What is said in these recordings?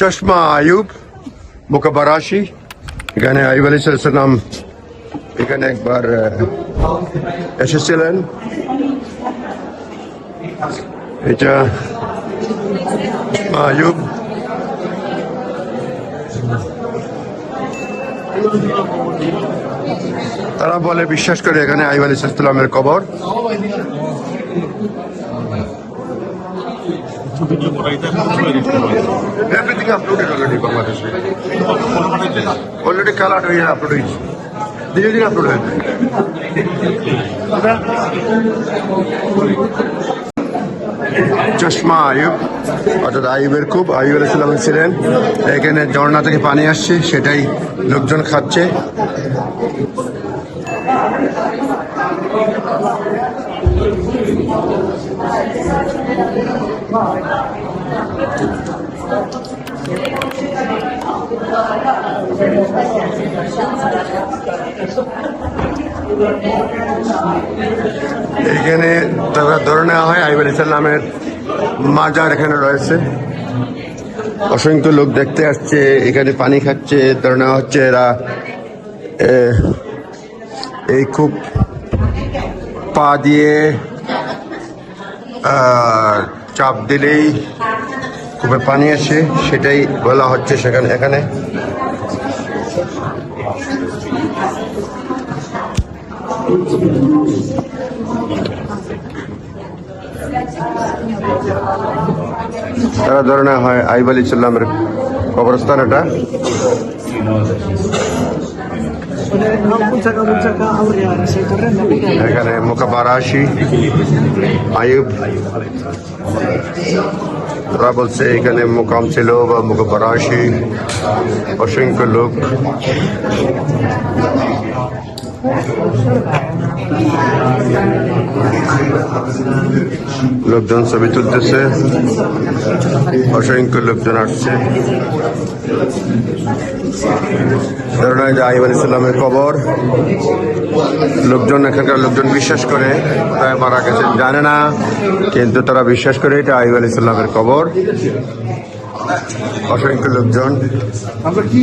চশমা আয়ুব মোকাবারাশি এখানে আইব আলী সালাম এখানে একবার এসেছিলেন। এটা আয়ুব। তারা বলে, বিশ্বাস করে এখানে আইব আলী সালামের কবর। Already colored হয়ে আপলোড হয়েছে আপলোড হয়ে চশমা আয়ুব, অর্থাৎ আয়ুবের খুব আয়ুব আলাইসাল্লাম ছিলেন। এখানে ঝর্ণা থেকে পানি আসছে, সেটাই লোকজন খাচ্ছে। এখানে তারা ধরে নেওয়া হয় আইব আলাইসাল্লামের মাজার এখানে রয়েছে। অসংখ্য লোক দেখতে আসছে, এখানে পানি খাচ্ছে, ধরে নেওয়া হচ্ছে এরা এই খুব পা দিয়ে চাপ দিলেই খুবই পানি আসে, সেটাই বলা হচ্ছে সেখানে, এখানে। তারা ধরনের হয়, আইব আলী সাল্লামের কবরস্থান এটা। Punta ka, punta ka, Aurea, sa ito rin, nabigay. এখানে মোকাবারাশি আয়ুব ওরা বলছে এখানে মোকাম ছিল বা মোকাবারাশি অসংখ্য লোক লোকজন ছবি তুলতেছে। অসংখ্য লোকজন আসছে। এই যে আইব আলী সাল্লামের কবর লোকজন এখানকার লোকজন বিশ্বাস করে তাই মারা গেছেন জানে না কিন্তু তারা বিশ্বাস করে এটা আইব আলী সাল্লামের কবর। অসংখ্য লোকজন। আমরা কি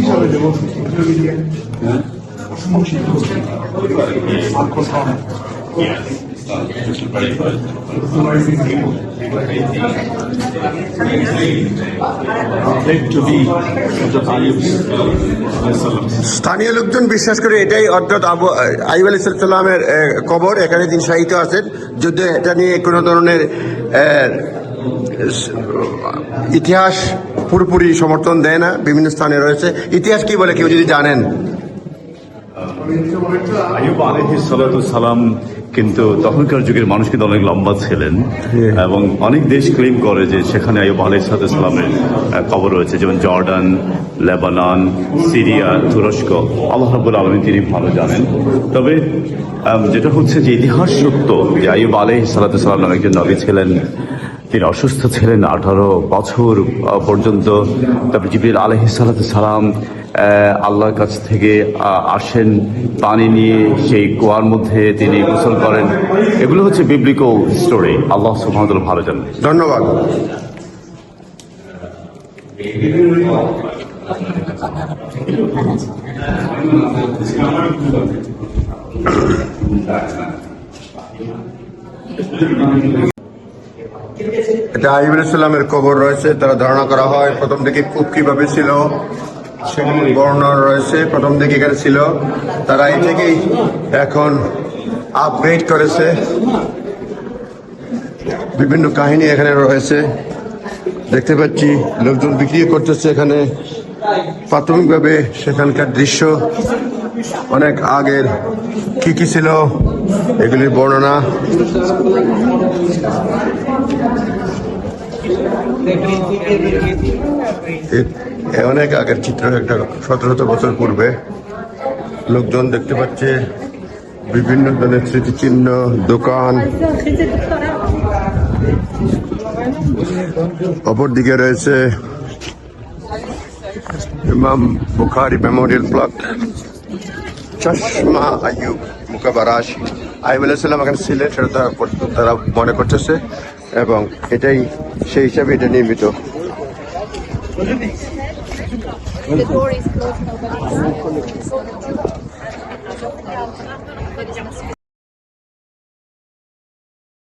স্থানীয় লোকজন বিশ্বাস করে এটাই অর্থাৎ আবু আইব আলী সাল্লামের কবর, এখানে তিনি সাহিত্য আছেন। যদি এটা নিয়ে কোনো ধরনের ইতিহাস পুরোপুরি সমর্থন দেয় না। বিভিন্ন স্থানে রয়েছে। ইতিহাস কি বলে কেউ যদি জানেন? আইয়ুব আলহি সালাম কিন্তু তখনকার যুগের মানুষ কিন্তু অনেক লম্বা ছিলেন এবং অনেক দেশ ক্লেম করে যে সেখানে আইয়ুব আলহি সালামের কবর রয়েছে। যেমন জর্ডান লেবানন সিরিয়া তুরস্ক আল্লাহ রাবুল আলমী তিনি ভালো জানেন। তবে যেটা হচ্ছে যে ইতিহাস সত্য যে আইয়ুব আলহি সালাম নামে একজন নবী ছিলেন তিনি অসুস্থ ছিলেন আঠারো বছর পর্যন্ত। তারপর জিবির আলহি সালাম আল্লাহর কাছ থেকে আসেন, পানি নিয়ে সেই কুয়ার মধ্যে তিনি গোসল করেন। এগুলো হচ্ছে বিবলিকো স্টোরি আল্লাহ সুহামতুল ভালো জানেন। ধন্যবাদ। এটা আইব সাল্লামের কবর রয়েছে, তারা ধারণা করা হয় প্রথম দিকে খুব কীভাবে ছিল, সেগুলির বর্ণনা রয়েছে, প্রথম দিকে এখানে ছিল। তারা এই থেকেই এখন আপগ্রেড করেছে। বিভিন্ন কাহিনী এখানে রয়েছে। দেখতে পাচ্ছি, লোকজন বিক্রি করতেছে এখানে। প্রাথমিকভাবে সেখানকার দৃশ্য অনেক আগের। কি কি ছিল? এগুলির বর্ণনা অনেক আগের চিত্র, একটা শত শত বছর পূর্বে লোকজন দেখতে পাচ্ছে বিভিন্ন ধরনের স্মৃতিচিহ্ন, দোকান। অপরদিকে রয়েছে ইমাম বুখারি মেমোরিয়াল প্লট। চশমা আয়ুব মুকাবারাশি আইব আলাইসাল্লাম এখানে ছিলেন সেটা তারা তারা মনে করতেছে এবং এটাই সেই হিসাবে এটা নির্মিত।